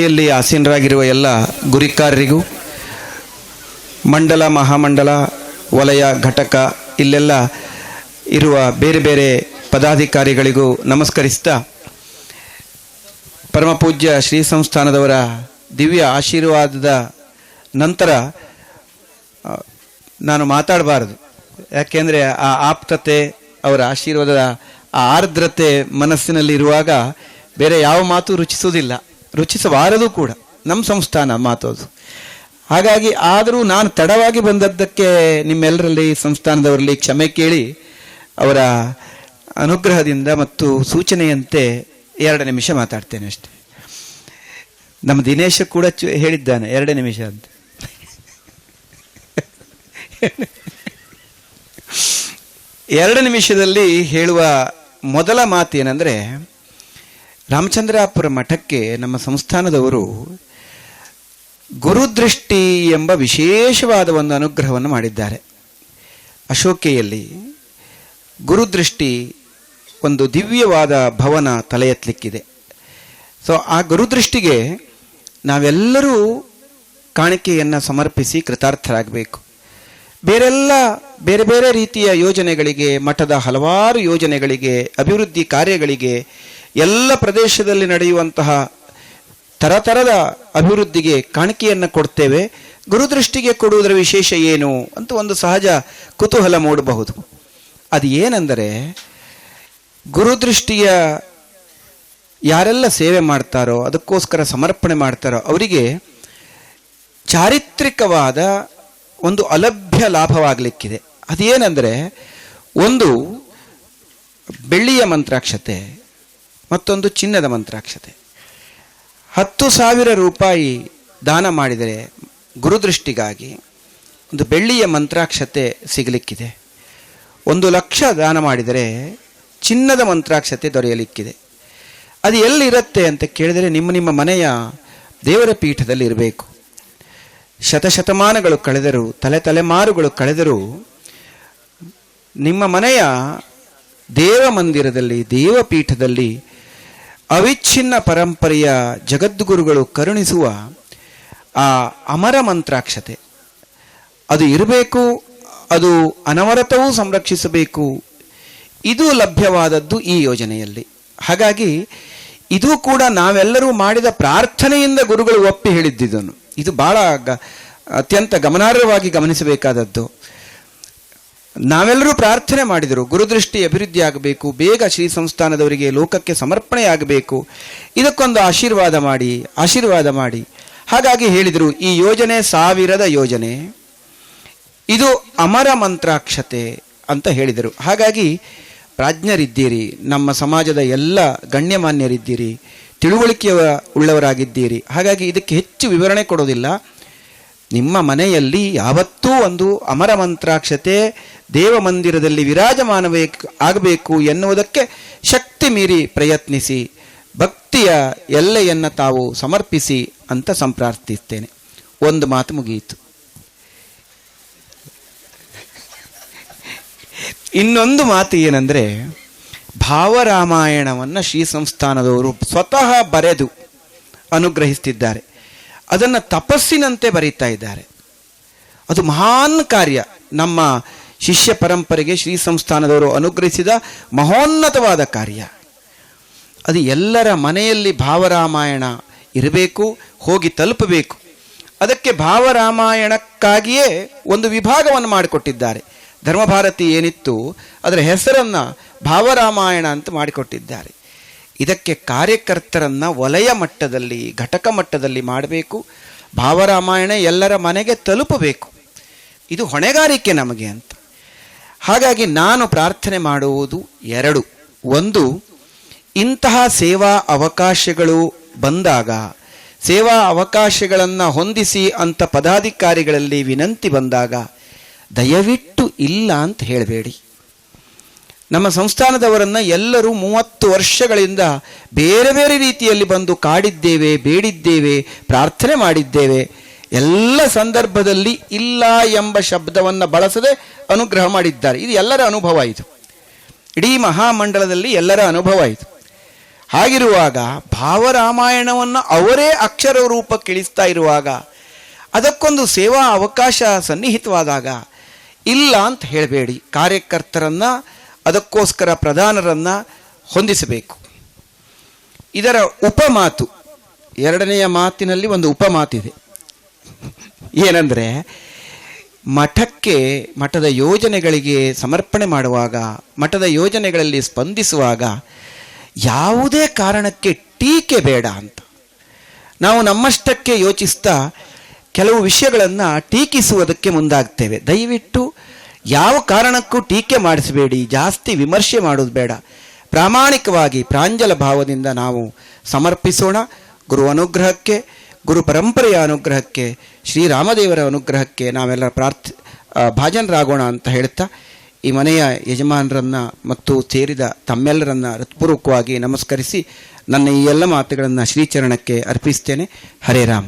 ಯಲ್ಲಿ ಆಸೀನರಾಗಿರುವ ಎಲ್ಲ ಗುರಿಕಾರರಿಗೂ ಮಂಡಲ, ಮಹಾಮಂಡಲ, ವಲಯ, ಘಟಕ ಇಲ್ಲೆಲ್ಲ ಇರುವ ಬೇರೆ ಬೇರೆ ಪದಾಧಿಕಾರಿಗಳಿಗೂ ನಮಸ್ಕರಿಸ್ತಾ ಪರಮಪೂಜ್ಯ ಶ್ರೀ ಸಂಸ್ಥಾನದವರ ದಿವ್ಯ ಆಶೀರ್ವಾದದ ನಂತರ ನಾನು ಮಾತಾಡಬಾರದು. ಯಾಕೆಂದರೆ ಆ ಆಪ್ತತೆ, ಅವರ ಆಶೀರ್ವಾದದ ಆ ಆರ್ದ್ರತೆ ಮನಸ್ಸಿನಲ್ಲಿರುವಾಗ ಬೇರೆ ಯಾವ ಮಾತು ರುಚಿಸುವುದಿಲ್ಲ. ರುಚಿಸಬಾರದು ಕೂಡ. ನಮ್ಮ ಸಂಸ್ಥಾನ ಮಾತೋದು ಹಾಗಾಗಿ ಆದರೂ ನಾನು ತಡವಾಗಿ ಬಂದದ್ದಕ್ಕೆ ನಿಮ್ಮೆಲ್ಲರಲ್ಲಿ, ಸಂಸ್ಥಾನದವರಲ್ಲಿ ಕ್ಷಮೆ ಕೇಳಿ ಅವರ ಅನುಗ್ರಹದಿಂದ ಮತ್ತು ಸೂಚನೆಯಂತೆ ಎರಡು ನಿಮಿಷ ಮಾತಾಡ್ತೇನೆ ಅಷ್ಟೇ. ನಮ್ಮ ದಿನೇಶ ಕೂಡ ಹೇಳಿದ್ದಾನೆ, ಎರಡು ನಿಮಿಷ ಅಂತ. ಎರಡು ನಿಮಿಷದಲ್ಲಿ ಹೇಳುವ ಮೊದಲ ಮಾತೇನೆಂದರೆ ರಾಮಚಂದ್ರಾಪುರ ಮಠಕ್ಕೆ ನಮ್ಮ ಸಂಸ್ಥಾನದವರು ಗುರುದೃಷ್ಟಿ ಎಂಬ ವಿಶೇಷವಾದ ಒಂದು ಅನುಗ್ರಹವನ್ನು ಮಾಡಿದ್ದಾರೆ. ಅಶೋಕೆಯಲ್ಲಿ ಗುರುದೃಷ್ಟಿ ಒಂದು ದಿವ್ಯವಾದ ಭವನ ತಲೆ ಎತ್ತಲಿಕ್ಕಿದೆ ಸೊ ಆ ಗುರುದೃಷ್ಟಿಗೆ ನಾವೆಲ್ಲರೂ ಕಾಣಿಕೆಯನ್ನು ಸಮರ್ಪಿಸಿ ಕೃತಾರ್ಥರಾಗಬೇಕು. ಬೇರೆಲ್ಲ ಬೇರೆ ಬೇರೆ ರೀತಿಯ ಯೋಜನೆಗಳಿಗೆ, ಮಠದ ಹಲವಾರು ಯೋಜನೆಗಳಿಗೆ, ಅಭಿವೃದ್ಧಿ ಕಾರ್ಯಗಳಿಗೆ ಎಲ್ಲ ಪ್ರದೇಶದಲ್ಲಿ ನಡೆಯುವಂತಹ ತರತರದ ಅಭಿವೃದ್ಧಿಗೆ ಕಾಣಿಕೆಯನ್ನು ಕೊಡ್ತೇವೆ. ಗುರುದೃಷ್ಟಿಗೆ ಕೊಡುವುದರ ವಿಶೇಷ ಏನು ಅಂತ ಒಂದು ಸಹಜ ಕುತೂಹಲ ಮೂಡಬಹುದು. ಅದು ಏನೆಂದರೆ, ಗುರುದೃಷ್ಟಿಯ ಯಾರೆಲ್ಲ ಸೇವೆ ಮಾಡ್ತಾರೋ, ಅದಕ್ಕೋಸ್ಕರ ಸಮರ್ಪಣೆ ಮಾಡ್ತಾರೋ, ಅವರಿಗೆ ಚಾರಿತ್ರಿಕವಾದ ಒಂದು ಅಲಭ್ಯ ಲಾಭವಾಗಲಿಕ್ಕಿದೆ. ಅದೇನೆಂದರೆ, ಒಂದು ಬೆಳ್ಳಿಯ ಮಂತ್ರಾಕ್ಷತೆ ಮತ್ತೊಂದು ಚಿನ್ನದ ಮಂತ್ರಾಕ್ಷತೆ. ಹತ್ತು ಸಾವಿರ ರೂಪಾಯಿ ದಾನ ಮಾಡಿದರೆ ಗುರುದೃಷ್ಟಿಗಾಗಿ ಒಂದು ಬೆಳ್ಳಿಯ ಮಂತ್ರಾಕ್ಷತೆ ಸಿಗಲಿಕ್ಕಿದೆ. ಒಂದು ಲಕ್ಷ ದಾನ ಮಾಡಿದರೆ ಚಿನ್ನದ ಮಂತ್ರಾಕ್ಷತೆ ದೊರೆಯಲಿಕ್ಕಿದೆ. ಅದು ಎಲ್ಲಿರುತ್ತೆ ಅಂತ ಕೇಳಿದರೆ ನಿಮ್ಮ ನಿಮ್ಮ ಮನೆಯ ದೇವರ ಪೀಠದಲ್ಲಿ ಇರಬೇಕು. ಶತಶತಮಾನಗಳು ಕಳೆದರೂ, ತಲೆ ತಲೆಮಾರುಗಳು ಕಳೆದರೂ ನಿಮ್ಮ ಮನೆಯ ದೇವ ಮಂದಿರದಲ್ಲಿ ದೇವಪೀಠದಲ್ಲಿ ಅವಿಚ್ಛಿನ್ನ ಪರಂಪರೆಯ ಜಗದ್ಗುರುಗಳು ಕರುಣಿಸುವ ಆ ಅಮರ ಮಂತ್ರಾಕ್ಷತೆ. ಅದು ಇರಬೇಕು, ಅದು ಅನವರತವೂ ಸಂರಕ್ಷಿಸಬೇಕು. ಇದು ಲಭ್ಯವಾದದ್ದು ಈ ಯೋಜನೆಯಲ್ಲಿ. ಹಾಗಾಗಿ ಇದು ಕೂಡ ನಾವೆಲ್ಲರೂ ಮಾಡಿದ ಪ್ರಾರ್ಥನೆಯಿಂದ ಗುರುಗಳು ಒಪ್ಪಿ ಹೇಳಿದ್ದಿದ್ದನು ಇದು ಬಹಳ ಅತ್ಯಂತ ಗಮನಾರ್ಹವಾಗಿ ಗಮನಿಸಬೇಕಾದದ್ದು. ನಾವೆಲ್ಲರೂ ಪ್ರಾರ್ಥನೆ ಮಾಡಿದರು. ಗುರುದೃಷ್ಟಿ ಅಭಿವೃದ್ಧಿ ಆಗಬೇಕು ಬೇಗ ಶ್ರೀ ಸಂಸ್ಥಾನದವರಿಗೆ ಲೋಕಕ್ಕೆ ಸಮರ್ಪಣೆಯಾಗಬೇಕು. ಇದಕ್ಕೊಂದು ಆಶೀರ್ವಾದ ಮಾಡಿ ಆಶೀರ್ವಾದ ಮಾಡಿ. ಹಾಗಾಗಿ ಹೇಳಿದರು, ಈ ಯೋಜನೆ ಸಾವಿರದ ಯೋಜನೆ. ಇದು ಅಮರ ಮಂತ್ರಾಕ್ಷತೆ ಅಂತ ಹೇಳಿದರು. ಹಾಗಾಗಿ ಪ್ರಾಜ್ಞರಿದ್ದೀರಿ. ನಮ್ಮ ಸಮಾಜದ ಎಲ್ಲ ಗಣ್ಯಮಾನ್ಯರಿದ್ದೀರಿ. ತಿಳುವಳಿಕೆಯ ಉಳ್ಳವರಾಗಿದ್ದೀರಿ ಹಾಗಾಗಿ ಇದಕ್ಕೆ ಹೆಚ್ಚು ವಿವರಣೆ ಕೊಡೋದಿಲ್ಲ. ನಿಮ್ಮ ಮನೆಯಲ್ಲಿ ಯಾವತ್ತೂ ಒಂದು ಅಮರ ಮಂತ್ರಾಕ್ಷತೆ ದೇವ ಮಂದಿರದಲ್ಲಿ ವಿರಾಜಮಾನಬೇಕು ಆಗಬೇಕು ಎನ್ನುವುದಕ್ಕೆ ಶಕ್ತಿ ಮೀರಿ ಪ್ರಯತ್ನಿಸಿ, ಭಕ್ತಿಯ ಎಲ್ಲೆಯನ್ನು ತಾವು ಸಮರ್ಪಿಸಿ ಅಂತ ಸಂಪ್ರಾರ್ಥಿಸ್ತೇನೆ. ಒಂದು ಮಾತು ಮುಗಿಯಿತು. ಇನ್ನೊಂದು ಮಾತು ಏನಂದರೆ, ಭಾವರಾಮಾಯಣವನ್ನು ಶ್ರೀ ಸಂಸ್ಥಾನದವರು ಸ್ವತಃ ಬರೆದು ಅನುಗ್ರಹಿಸ್ತಿದ್ದಾರೆ. ಅದನ್ನು ತಪಸ್ಸಿನಂತೆ ಬರೀತಾ ಇದ್ದಾರೆ. ಅದು ಮಹಾನ್ ಕಾರ್ಯ. ನಮ್ಮ ಶಿಷ್ಯ ಪರಂಪರೆಗೆ ಶ್ರೀ ಸಂಸ್ಥಾನದವರು ಅನುಗ್ರಹಿಸಿದ ಮಹೋನ್ನತವಾದ ಕಾರ್ಯ. ಅದು ಎಲ್ಲರ ಮನೆಯಲ್ಲಿ ಭಾವರಾಮಾಯಣ ಇರಬೇಕು, ಹೋಗಿ ತಲುಪಬೇಕು. ಅದಕ್ಕೆ ಭಾವರಾಮಾಯಣಕ್ಕಾಗಿಯೇ ಒಂದು ವಿಭಾಗವನ್ನು ಮಾಡಿಕೊಟ್ಟಿದ್ದಾರೆ. ಧರ್ಮಭಾರತಿ ಏನಿತ್ತು, ಅದರ ಹೆಸರನ್ನು ಭಾವರಾಮಾಯಣ ಅಂತ ಮಾಡಿಕೊಟ್ಟಿದ್ದಾರೆ. ಇದಕ್ಕೆ ಕಾರ್ಯಕರ್ತರನ್ನ ವಲಯ ಮಟ್ಟದಲ್ಲಿ, ಘಟಕ ಮಟ್ಟದಲ್ಲಿ ಮಾಡಬೇಕು, ಭಾವರಾಮಾಯಣ ಎಲ್ಲರ ಮನೆಗೆ ತಲುಪಬೇಕು. ಇದು ಹೊಣೆಗಾರಿಕೆ ನಮಗೆ ಅಂತ. ಹಾಗಾಗಿ ನಾನು ಪ್ರಾರ್ಥನೆ ಮಾಡುವುದು ಎರಡು. ಒಂದು, ಇಂತಹ ಸೇವಾ ಅವಕಾಶಗಳು ಬಂದಾಗ, ಸೇವಾ ಅವಕಾಶಗಳನ್ನು ಹೊಂದಿಸಿ ಅಂತ ಪದಾಧಿಕಾರಿಗಳಲ್ಲಿ ವಿನಂತಿ ಬಂದಾಗ, ದಯವಿಟ್ಟು ಇಲ್ಲ ಅಂತ ಹೇಳಬೇಡಿ. ನಮ್ಮ ಸಂಸ್ಥಾನದವರನ್ನು ಎಲ್ಲರೂ ಮೂವತ್ತು ವರ್ಷಗಳಿಂದ ಬೇರೆ ಬೇರೆ ರೀತಿಯಲ್ಲಿ ಬಂದು ಕಾಡಿದ್ದೇವೆ, ಬೇಡಿದ್ದೇವೆ, ಪ್ರಾರ್ಥನೆ ಮಾಡಿದ್ದೇವೆ. ಎಲ್ಲ ಸಂದರ್ಭದಲ್ಲಿ ಇಲ್ಲ ಎಂಬ ಶಬ್ದವನ್ನು ಬಳಸದೆ ಅನುಗ್ರಹ ಮಾಡಿದ್ದಾರೆ. ಇದು ಎಲ್ಲರ ಅನುಭವ ಇದು. ಇಡೀ ಮಹಾಮಂಡಲದಲ್ಲಿ ಎಲ್ಲರ ಅನುಭವ ಇದು. ಹಾಗಿರುವಾಗ ಭಾವರಾಮಾಯಣವನ್ನು ಅವರೇ ಅಕ್ಷರ ರೂಪಕ್ಕಿಳಿಸ್ತಾ ಇರುವಾಗ ಅದಕ್ಕೊಂದು ಸೇವಾ ಅವಕಾಶ ಸನ್ನಿಹಿತವಾದಾಗ ಇಲ್ಲ ಅಂತ ಹೇಳಬೇಡಿ. ಕಾರ್ಯಕರ್ತರನ್ನ ಅದಕ್ಕೋಸ್ಕರ ಪ್ರಧಾನರನ್ನು ಹೊಂದಿಸಬೇಕು. ಇದರ ಉಪಮಾತು, ಎರಡನೆಯ ಮಾತಿನಲ್ಲಿ ಒಂದು ಉಪಮಾತಿದೆ. ಏನಂದರೆ, ಮಠಕ್ಕೆ, ಮಠದ ಯೋಜನೆಗಳಿಗೆ ಸಮರ್ಪಣೆ ಮಾಡುವಾಗ, ಮಠದ ಯೋಜನೆಗಳಲ್ಲಿ ಸ್ಪಂದಿಸುವಾಗ ಯಾವುದೇ ಕಾರಣಕ್ಕೆ ಟೀಕೆ ಬೇಡ ಅಂತ. ನಾವು ನಮ್ಮಷ್ಟಕ್ಕೆ ಯೋಚಿಸ್ತಾ ಕೆಲವು ವಿಷಯಗಳನ್ನು ಟೀಕಿಸುವುದಕ್ಕೆ ಮುಂದಾಗ್ತೇವೆ. ದಯವಿಟ್ಟು ಯಾವ ಕಾರಣಕ್ಕೂ ಟೀಕೆ ಮಾಡಿಸಬೇಡಿ, ಜಾಸ್ತಿ ವಿಮರ್ಶೆ ಮಾಡೋದು ಬೇಡ. ಪ್ರಾಮಾಣಿಕವಾಗಿ ಪ್ರಾಂಜಲ ಭಾವದಿಂದ ನಾವು ಸಮರ್ಪಿಸೋಣ. ಗುರು ಅನುಗ್ರಹಕ್ಕೆ, ಗುರು ಪರಂಪರೆಯ ಅನುಗ್ರಹಕ್ಕೆ ಶ್ರೀರಾಮದೇವರ ಅನುಗ್ರಹಕ್ಕೆ ನಾವೆಲ್ಲ ಪ್ರಾರ್ಥ ಭಾಜನರಾಗೋಣ ಅಂತ ಹೇಳ್ತಾ, ಈ ಮನೆಯ ಯಜಮಾನರನ್ನ ಮತ್ತು ಸೇರಿದ ತಮ್ಮೆಲ್ಲರನ್ನ ಹೃತ್ಪೂರ್ವಕವಾಗಿ ನಮಸ್ಕರಿಸಿ ನನ್ನ ಈ ಎಲ್ಲ ಮಾತುಗಳನ್ನು ಶ್ರೀಚರಣಕ್ಕೆ ಅರ್ಪಿಸ್ತೇನೆ. ಹರೇ ರಾಮ.